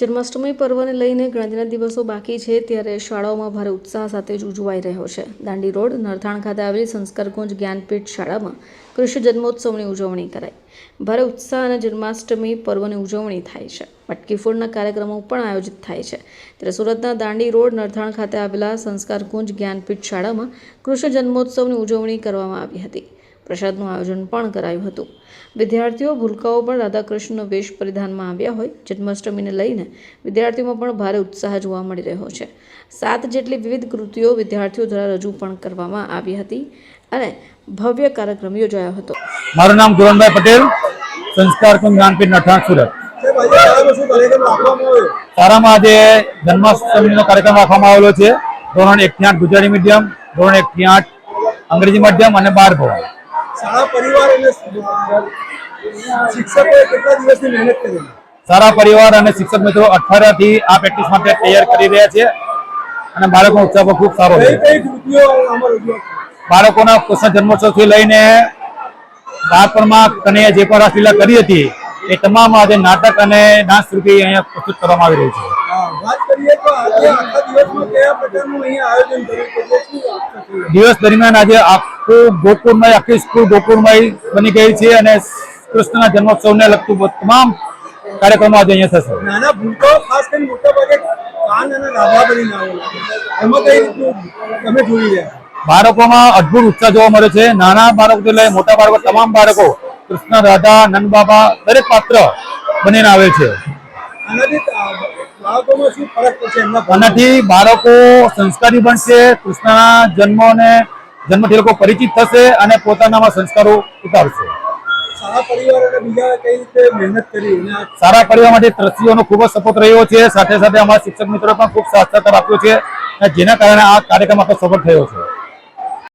જન્માષ્ટમી પર્વને લઈને ગણતરીના દિવસો બાકી છે ત્યારે શાળાઓમાં ભારે ઉત્સાહ સાથે જ ઉજવાઈ રહ્યો છે. દાંડી રોડ, નરથાણ ખાતે આવેલી સંસ્કારકુંજ જ્ઞાનપીઠ શાળામાં કૃષ્ણ જન્મોત્સવની ઉજવણી કરાઈ. ભારે ઉત્સાહ અને જન્માષ્ટમી પર્વની ઉજવણી થાય છે. મટકી ફૂડના કાર્યક્રમો પણ આયોજિત થાય છે. ત્યારે સુરતના દાંડી રોડ, નરથાણ ખાતે આવેલા સંસ્કારકુંજ જ્ઞાનપીઠ શાળામાં કૃષ્ણ જન્મોત્સવની ઉજવણી કરવામાં આવી હતી. પ્રસાદનું આયોજન પણ કરાયું હતું. વિદ્યાર્થીઓ ભૂલકાઓ પણ રાધાકૃષ્ણનો વેશ પરિધાનમાં આવ્યા હોય જન્માષ્ટમીને લઈને વિદ્યાર્થીઓમાં પણ ભારે ઉત્સાહ જોવા મળી રહ્યો છે. સાત જેટલી વિવિધ કૃતિઓ વિદ્યાર્થીઓ દ્વારા રજૂ પણ કરવામાં આવી હતી અને ભવ્ય કાર્યક્રમ યોજાયો હતો. મારું નામ ગુરનભાઈ પટેલ સંસ્કાર કુંજ જ્ઞાનપીઠ નઠાણ સુરત. સાહેબ, આજે જન્માષ્ટમીનો કાર્યક્રમ રાખવામાં આવેલો છે. ધોરણ એક થી ગુજરાતી મીડિયમ ધોરણ એક થી અંગ્રેજી માધ્યમ અને બાર ભણ શાળા પરિવાર અને શિક્ષકોએ કેટલા દિવસની મહેનત કરી સારા પરિવાર અને શિક્ષક મિત્રો અઠવાડિયાથી આ પ્રેક્ટિસ માટે તૈયાર કરી રહ્યા છે અને બાળકો ઉત્સાહ ખૂબ સારો છે? બાળકોના કૃષ્ણ જન્મોત્સવથી લઈને બાળપણમાં કનૈયા જે પણ રાસલીલા કરી હતી એ તમામ આજે નાટક અને ડાન્સ રૂપે અહીંયા પ્રસ્તુત કરવામાં આવી રહ્યું છે? દિવસ દરમિયાન આજે આખું ગોકુળમય આખી સ્કૂલ ગોકુળમય બની ગઈ છે અને કૃષ્ણના જન્મોત્સવને લગતું તમામ કાર્યક્રમો આજે અહીંયા થશે. નાના ભૂલકાઓ ખાસ કરીને મોટા ભાગે કાન અને લાભા આવેલા એમાં કઈ રીતનું તમે જોઈ રહ્યા બાળકોમાં અદ્ભુત ઉત્સાહ જોવા મળે છે. નાના બાળકો લઈ મોટા બાળકો તમામ બાળકો કૃષ્ણ રાધા નંદ બાબા દરેક પાત્ર બનીને આવે છે? આનાથી બાળકો સંસ્કારી બનશે કૃષ્ણના જન્મને જન્મથી લોકો પરિચિત થશે અને પોતાનામાં સંસ્કારો ઉતારશે. સારા પરિવાર માટે ટ્રસ્ટીઓનો ખૂબ જ સપોર્ટ રહ્યો છે. સાથે સાથે અમારા શિક્ષક મિત્રો પણ ખૂબ સાથ સહકાર આપ્યો છે. જેના કારણે આ કાર્યક્રમ આપણો સફળ થયો છે.